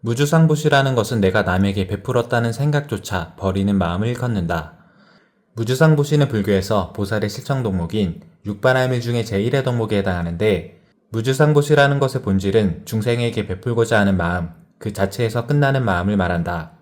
무주상부시라는 것은 내가 남에게 베풀었다는 생각조차 버리는 마음을 일컫는다. 무주상부시는 불교에서 보살의 실천 덕목인 육바라밀 중에 제1의 덕목에 해당하는데 무주상부시라는 것의 본질은 중생에게 베풀고자 하는 마음, 그 자체에서 끝나는 마음을 말한다.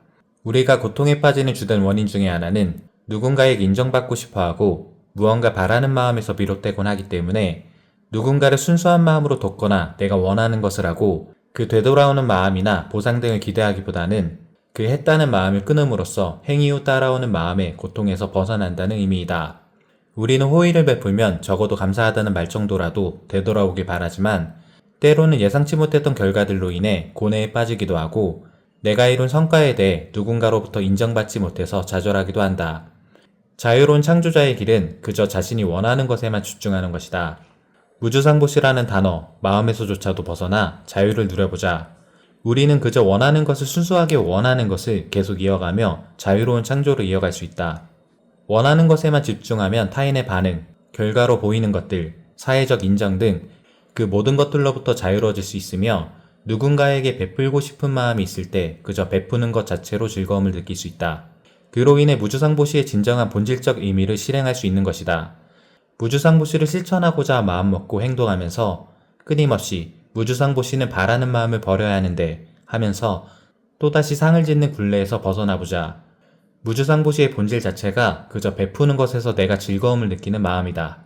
우리가 고통에 빠지는 주된 원인 중의 하나는 누군가에게 인정받고 싶어 하고 무언가 바라는 마음에서 비롯되곤 하기 때문에 누군가를 순수한 마음으로 돕거나 내가 원하는 것을 하고 그 되돌아오는 마음이나 보상 등을 기대하기보다는 그 했다는 마음을 끊음으로써 행위 후 따라오는 마음의 고통에서 벗어난다는 의미이다. 우리는 호의를 베풀면 적어도 감사하다는 말 정도라도 되돌아오길 바라지만 때로는 예상치 못했던 결과들로 인해 고뇌에 빠지기도 하고 내가 이룬 성과에 대해 누군가로부터 인정받지 못해서 좌절하기도 한다. 자유로운 창조자의 길은 그저 자신이 원하는 것에만 집중하는 것이다. 무주상보시라는 단어, 마음에서조차도 벗어나 자유를 누려보자. 우리는 그저 원하는 것을 순수하게 원하는 것을 계속 이어가며 자유로운 창조를 이어갈 수 있다. 원하는 것에만 집중하면 타인의 반응, 결과로 보이는 것들, 사회적 인정 등 그 모든 것들로부터 자유로워질 수 있으며 누군가에게 베풀고 싶은 마음이 있을 때 그저 베푸는 것 자체로 즐거움을 느낄 수 있다. 그로 인해 무주상보시의 진정한 본질적 의미를 실행할 수 있는 것이다. 무주상보시를 실천하고자 마음먹고 행동하면서 끊임없이 무주상보시는 바라는 마음을 버려야 하는데 하면서 또다시 상을 짓는 굴레에서 벗어나보자. 무주상보시의 본질 자체가 그저 베푸는 것에서 내가 즐거움을 느끼는 마음이다.